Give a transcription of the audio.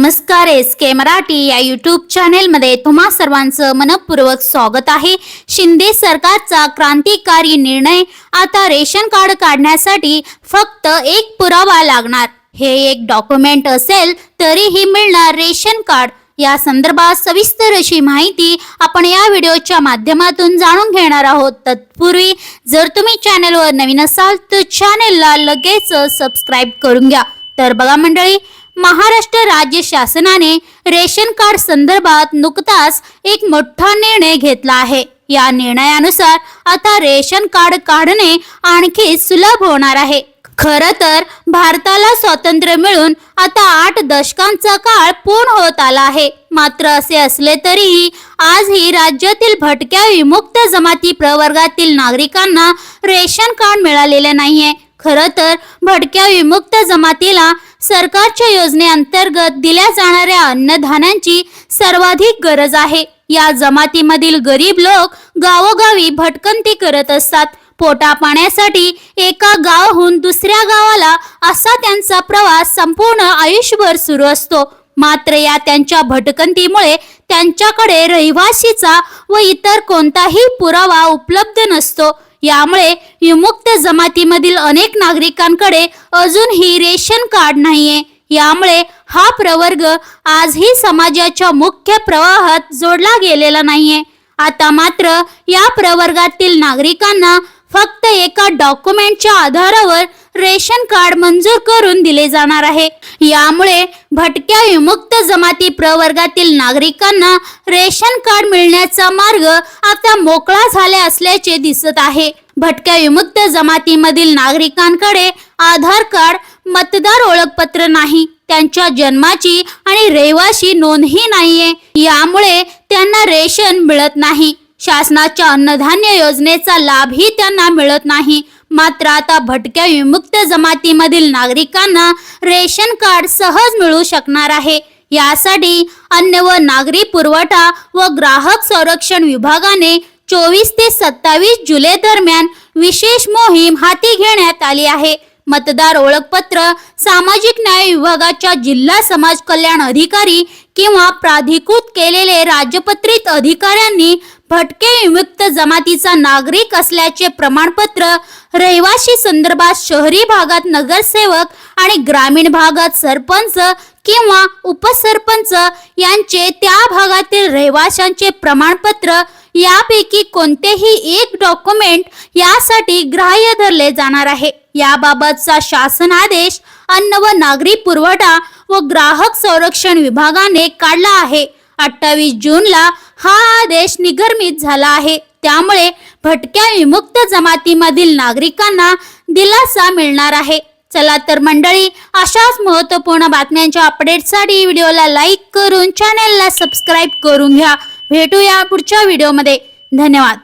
नमस्कार एस के मराठी या यूट्यूब चॅनेलमध्ये तुम्हा सर्वांचं मनपूर्वक स्वागत आहे. शिंदे सरकारचा क्रांतिकारी निर्णय आता रेशन कार्ड काढण्यासाठी फक्त एक पुरावा लागणार. हे एक डॉक्युमेंट असेल तरीही मिळणार रेशन कार्ड. या संदर्भात सविस्तर अशी माहिती आपण या व्हिडिओच्या माध्यमातून जाणून घेणार आहोत. तत्पूर्वी जर तुम्ही चॅनलवर नवीन असाल तर चॅनेलला लगेच सबस्क्राईब करून घ्या. तर बघा मंडळी महाराष्ट्र राज्य शासनाने रेशन कार्ड संदर्भात नुकताच एक मोठा निर्णय घेतला आहे. या निर्णयानुसार आता रेशन कार्ड काढणे आणखी सुलभ होणार आहे. खर तर भारताला स्वातंत्र्य मिळून आता आठ दशकांचा काळ पूर्ण होत आला आहे. मात्र असे असले तरीही आजही राज्यातील भटक्या विमुक्त जमाती प्रवर्गातील नागरिकांना रेशन कार्ड मिळालेले नाहीये. खरं तर भटक्या विमुक्त जमातीला सरकारच्या योजनेअंतर्गत दिल्या जाणाऱ्या अन्नधान्यांची सर्वाधिक गरज आहे. या जमातीमधील गरीब लोक गावोगावी भटकंती करत असतात. पोटा पाण्यासाठी एका गावाहून दुसऱ्या गावाला असा त्यांचा प्रवास संपूर्ण आयुष्यभर सुरू असतो. मात्र या त्यांच्या भटकंतीमुळे त्यांच्याकडे रहिवासीचा व इतर कोणताही पुरावा उपलब्ध नसतो. यामुळे विमुक्त जमातीमधील अनेक नागरिकांकडे अजूनही रेशन कार्ड नाहीये. यामुळे हा प्रवर्ग आजही समाजाच्या मुख्य प्रवाहात जोडला गेलेला नाहीये. आता मात्र या प्रवर्गातील नागरिकांना फक्त एका डॉक्युमेंटच्या आधारावर रेशन कार्ड मंजूर करून दिले जाणार आहे. यामुळे भटक्या विमुक्त जमाती प्रवर्गातील नागरिकांना रेशन कार्ड मिळण्याचा मार्ग आता मोकळा झाला असल्याचे दिसत आहे. भटक्या विमुक्त जमातीमधील नागरिकांकडे आधार कार्ड मतदार ओळखपत्र नाही त्यांच्या जन्माची आणि रहिवाशी नोंदही नाहीये. यामुळे त्यांना रेशन मिळत नाही. शासनाच्या अन्नधान्य योजनेचा लाभही त्यांना मिळत नाही. मात्र आता भटक्या विमुक्त जमातीमधील नागरिकांना रेशन कार्ड सहज मिळू शकणार आहे. यासाठी अन्न व नागरी पुरवठा व ग्राहक संरक्षण विभागाने चोवीस ते सत्तावीस जुलै दरम्यान विशेष मोहीम हाती घेण्यात आली आहे. मतदार ओळखपत्र सामाजिक न्याय विभागाच्या जिल्हा समाज कल्याण अधिकारी किंवा प्राधिकृत केलेले राजपत्रित अधिकाऱ्यांनी भटके विमुक्त जमातीचा नागरिक असल्याचे प्रमाणपत्र रहिवाशी संदर्भात शहरी भागात नगरसेवक आणि ग्रामीण भागात सरपंच किंवा उपसरपंच यांचे त्या भागातील रहिवाशांचे प्रमाणपत्र यापैकी कोणतेही एक डॉक्युमेंट यासाठी ग्राह्य धरले जाणार आहे. याबाबतचा शासन आदेश अन्न व नागरी पुरवठा व ग्राहक संरक्षण विभागाने काढला आहे. अठ्ठावीस जूनला हा आदेश निगर्मित झाला आहे. त्यामुळे भटक्या विमुक्त जमातीमधील नागरिकांना दिलासा मिळणार आहे. चला तर मंडळी अशाच महत्त्वपूर्ण बातम्यांच्या अपडेटसाठी व्हिडिओला लाईक करून चॅनेलला सबस्क्राईब करून घ्या. भेटूया पुढच्या व्हिडिओमध्ये धन्यवाद.